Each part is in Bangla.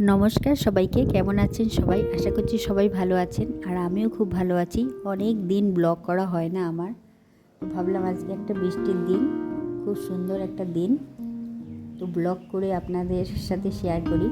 নমস্কার সবাইকে, কেমন আছেন সবাই? আশা করছি সবাই ভালো আছেন। আর আমিও খুব ভালো আছি। অনেক দিন ব্লগ করা হয় না আমার। ভাবলাম আজকে একটা বৃষ্টির দিন, খুব সুন্দর একটা দিন। তো ব্লগ করে আপনাদের সাথে শেয়ার করি।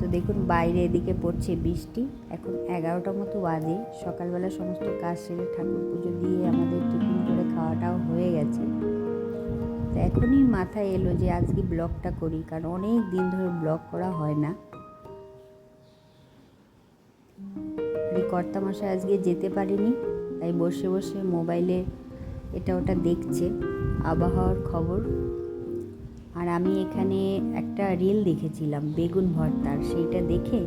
তো দেখুন, বাইরে এদিকে পড়ছে বৃষ্টি। এখন এগারোটা মতো বাজে। সকালবেলা সমস্ত কাজ সেরে ঠাকুর পুজো দিয়ে আমাদের টিফিন করে খাওয়াটাও হয়ে গেছে। তো এখনই মাথায় এলো যে আজকে ব্লগটা করি, কারণ অনেক দিন ধরে ব্লগ করা হয় না। কর্তামশাই আজকে যেতে পারিনি, তাই বসে বসে মোবাইলে এটা ওটা দেখছে, আবহাওয়ার খবর। আর আমি এখানে একটা রিল দেখেছিলাম, বেগুন ভর্তার সেইটা দেখে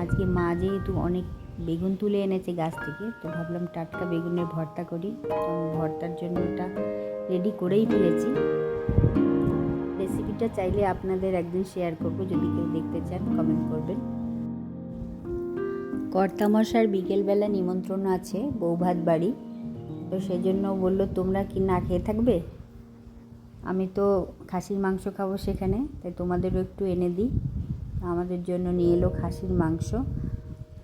আজকে মা যেহেতু অনেক বেগুন তুলে এনেছে গাছ থেকে, তো ভাবলাম টাটকা বেগুনের ভর্তা করি, তো ভর্তার জন্য ওটা রেডি করেই ফেলেছি। রেসিপিটা চাইলে আপনাদের একদিন শেয়ার করব, যদি কেউ দেখতে চান কমেন্ট করবেন। কর্তামশার বিকেলবেলা নিমন্ত্রণ আছে বৌভাত বাড়ি। তো সেজন্য বলল, তোমরা কি না খেয়ে থাকবে? আমি তো খাসির মাংস খাব সেখানে, তাই তোমাদেরও একটু এনে দিই। আমাদের জন্য নিয়ে এলো খাসির মাংস।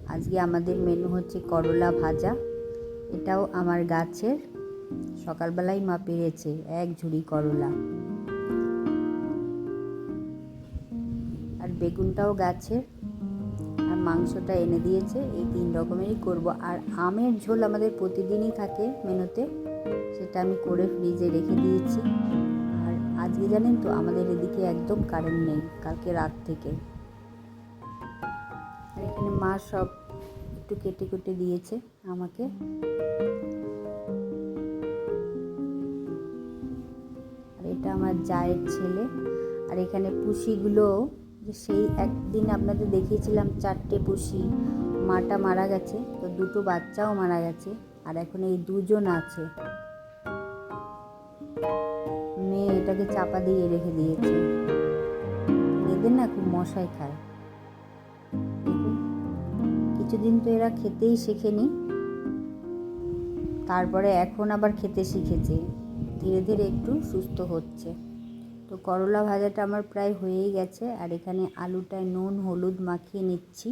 আজকে আমাদের মেনু হচ্ছে করলা ভাজা। এটাও আমার গাছের। সকালবেলায় মা পেরেছে এক ঝুড়ি করলা। আর বেগুনটাও গাছের। আর মাংসটা এনে দিয়েছে, এই তিন রকমেরই করব। আর আমের ঝোল আমাদের প্রতিদিনই থাকে মেনুতে, সেটা আমি করে ফ্রিজে রেখে দিয়েছি। আর আজকে জানেন তো, আমাদের এদিকে একদম কারেন্ট নেই, কালকে রাত থেকে। আর এখানে মা সব একটু কেটে কেটে দিয়েছে আমাকে। এটা আমার জায়ের ছেলে। আর এখানে পুষিগুলো সেই একদিন আপনাদের দেখিয়েছিলাম চারটে পুষি, মাটা মারা গেছে, তো দুটো বাচ্চাও মারা গেছে, আর এখন এই দুজন আছে। মেয়ে এটাকে চাপা দিয়ে রেখে দিয়েছে। এদের না খুব মশাই খায়। কিছুদিন তো এরা খেতেই শেখেনি। তারপরে এখন আবার খেতে শিখেছে। ধীরে ধীরে একটু সুস্থ হচ্ছে। তো করলা ভাজাটা আমার প্রায় হয়েই গেছে আর এখানে আলুটায় নুন, হলুদ মাখিয়ে নিচ্ছি।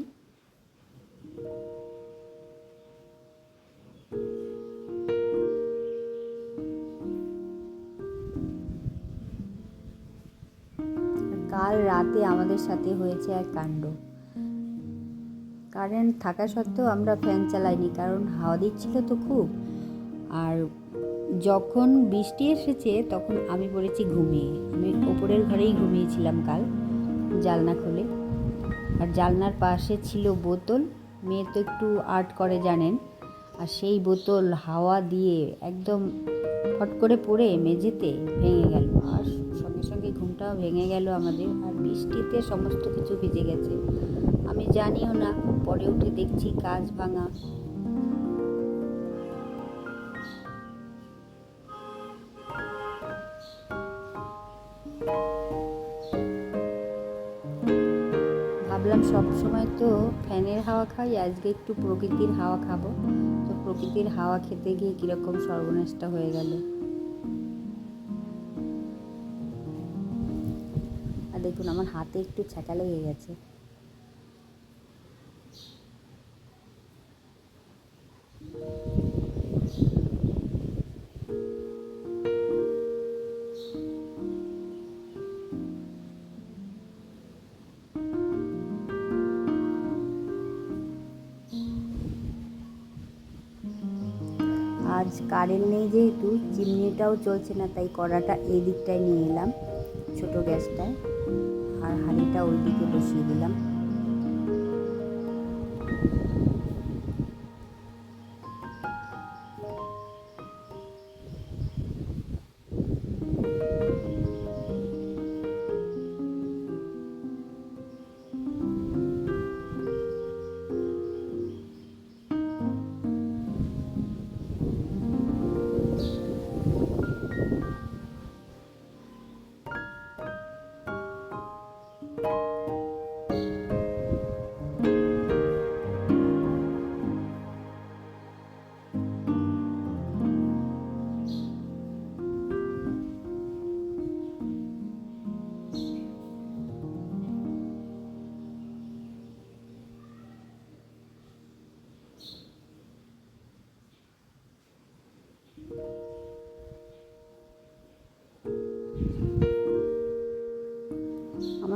কাল রাতে আমাদের সাথে হয়েছে এক কাণ্ড। কারেন্ট থাকা সত্ত্বেও আমরা ফ্যান চালাইনি, কারণ হাওয়া দিচ্ছিল তো খুব। আর যখন বৃষ্টি এসেছে, তখন আমি পড়েছি ঘুমিয়ে। আমি ওপরের ঘরেই ঘুমিয়েছিলাম কাল, জালনা খুলে। আর জালনার পাশে ছিল বোতল। মেয়ে তো একটু আর্ট করে জানেন। আর সেই বোতল হাওয়া দিয়ে একদম ফট করে পড়ে মেঝেতে ভেঙে গেল। আর সঙ্গে সঙ্গে ঘুমটাও ভেঙে গেল আমাদের। আর বৃষ্টিতে সমস্ত কিছু ভিজে গেছে। আমি জানিও না পরে উঠে দেখছি কাজ ভাঙা। হাওয়া খাই, আজকে একটু প্রকৃতির হাওয়া খাব। তো প্রকৃতির হাওয়া খেতে গিয়ে কীরকম সর্বনাশটা হয়ে গেল? আর দেখুন, আমার হাতে একটু ছ্যাঁকা লেগে গেছে। আজ কারেন্ট নেই যেহেতু, চিমনিটাও চলছে না, তাই কড়াটা এই দিকটায় নিয়ে এলাম, ছোট গ্যাসটায়, আর হাঁড়িটা ওই দিকে বসিয়ে দিলাম।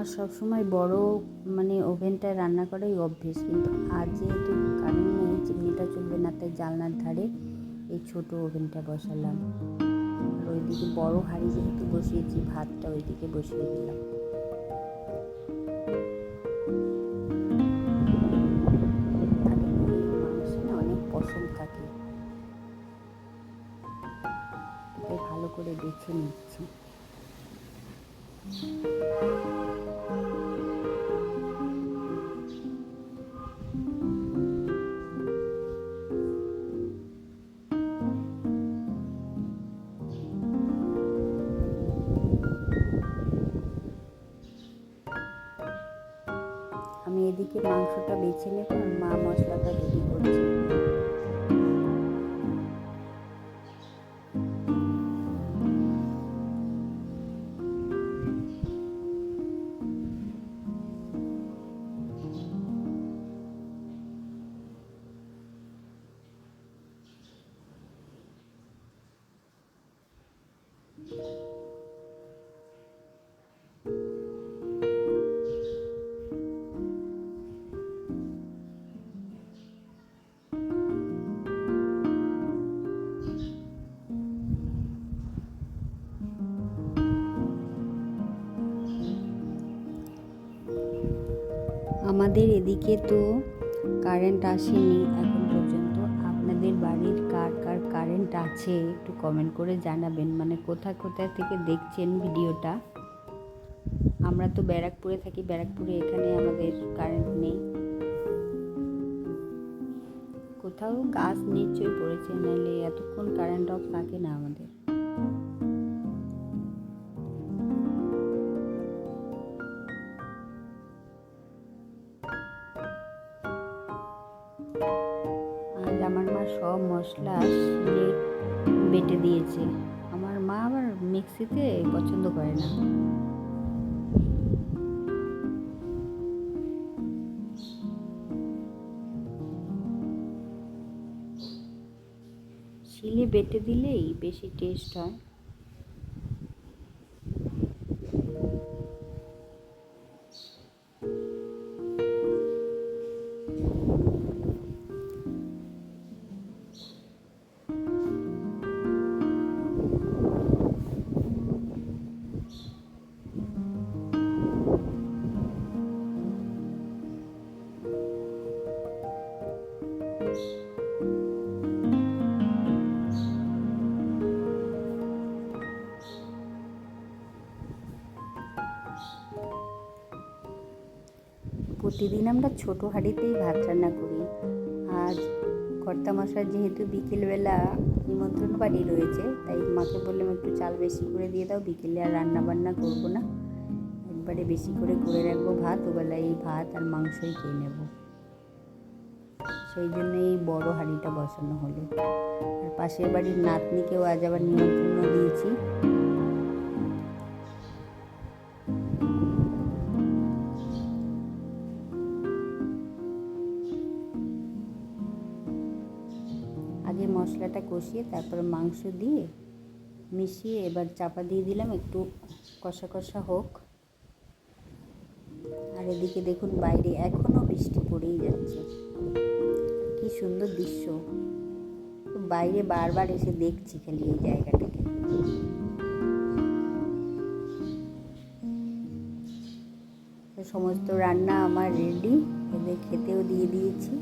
আমার সব সময় বড় মানে ওভেনটায় রান্না করাই অভ্যেস। কিন্তু আজ যেহেতু কারেন্ট নেই, চিমনিটা চলবে না, তাই জানলার ধারে এই ছোট ওভেনটা বসালাম। আর ওইদিকে বড় হাঁড়ি যেহেতু বসিয়েছি, ভাতটা ওইদিকে বসিয়ে দিলাম। ভালো করে বেছে নিচ্ছি। মাংসটা বেছে নেব মা মশলাটা রেডি করছে। আমাদের এদিকে তো কারেন্ট আসেনি এখন পর্যন্ত। আপনাদের বাড়ির কার কার কারেন্ট আছে একটু কমেন্ট করে জানাবেন। মানে কোথায় কোথায় থেকে দেখছেন ভিডিওটা? আমরা তো ব্যারাকপুরে থাকি, ব্যারাকপুরে এখানে আমাদের কারেন্ট নেই। কোথাও গাছ নিশ্চয়ই পড়েছে, নাহলে এতক্ষণ কারেন্ট অফ থাকে না আমাদের। আজ আমার মা সব মশলা শিলে বেটে দিয়েছে। আমার মা আবার মিক্সিতে পছন্দ করে না। শিলে বেটে দিলেই বেশি টেস্ট হয়। প্রতিদিন আমরা ছোট হাঁড়িতেই ভাত রান্না করি। আজ কর্তামশাই যেহেতু বিকেলবেলা নিমন্ত্রণ বাড়ি রয়েছে, তাই মাকে বললাম একটু চাল বেশি করে দিয়ে দাও, বিকেলে আর রান্না বান্না করব না। একবারে বেশি করে করে রাখব ভাত, ওবেলায় এই ভাত আর মাংসই খেয়ে নেব। সেই জন্য এই বড় হাঁড়িটা বসানো হলো। আর পাশের বাড়ির নাতনিকেও আজ আবার নিমন্ত্রণ দিয়েছি। মশলাটা কষিয়ে তারপরে মাংস দিয়ে মিশিয়ে এবার চাপা দিয়ে দিলাম একটু কষা কষা হোক। আর এদিকে দেখুন বাইরে এখনও বৃষ্টি পড়েই যাচ্ছে। কি সুন্দর দৃশ্য। বাইরে বারবার এসে দেখছি খালি এই জায়গাটাকে। সমস্ত রান্না আমার রেডি এদের খেতেও দিয়ে দিয়েছি।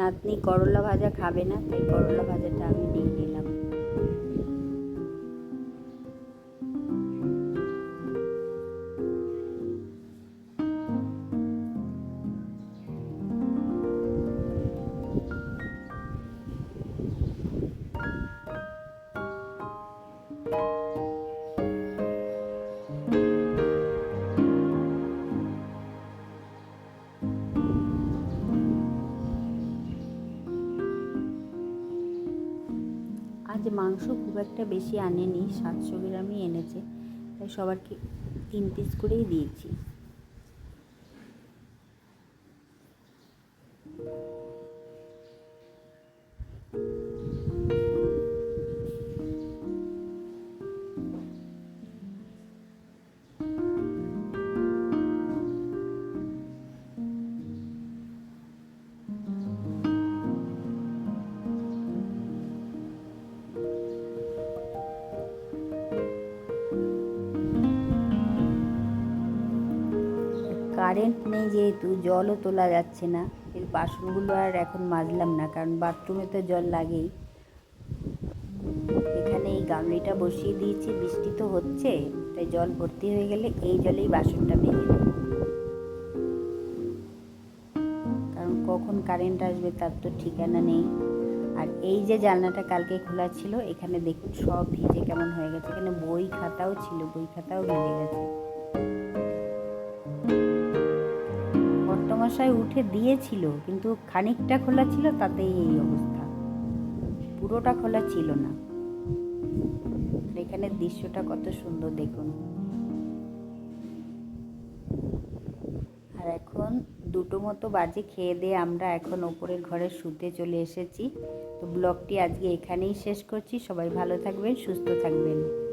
নাতনি করলা ভাজা খাবে না তাই করলা ভাজাটা আমি নিয়ে নিলাম আজ মাংস খুব একটা বেশি আনেনি, সাতশো গ্রামই এনেছে। তাই সবারকে তিন পিস করেই দিয়েছি। কারেন্ট নেই যেহেতু, জলও তোলা যাচ্ছে না। এর বাসনগুলো আর এখন মাজলাম না, কারণ বাথরুমে তো জল লাগেই। এখানে এই গামলিটা বসিয়ে দিয়েছি, বৃষ্টি তো হচ্ছে, তাই জল ভর্তি হয়ে গেলে এই জলেই বাসনটা মেজে দেবো। কারণ কখন কারেন্ট আসবে তার তো ঠিকানা নেই। আর এই যে জানলাটা কালকে খোলা ছিল, এখানে দেখুন সব ভিজে কেমন হয়ে গেছে। এখানে বই খাতাও ছিল, বই খাতাও ভিজে গেছে। কর্তমশাই উঠে দিয়েছিল, কিন্তু খানিকটা খোলা ছিল, তাতেই এই অবস্থা। পুরোটা খোলা ছিল না। এখানে দৃশ্যটা কত সুন্দর দেখুন। আর এখন দুটো মতো বাজে, খেয়ে দিয়ে আমরা এখন ওপরের ঘরে শুতে চলে এসেছি। তো ব্লগটি আজকে এখানেই শেষ করছি। সবাই ভালো থাকবেন, সুস্থ থাকবেন।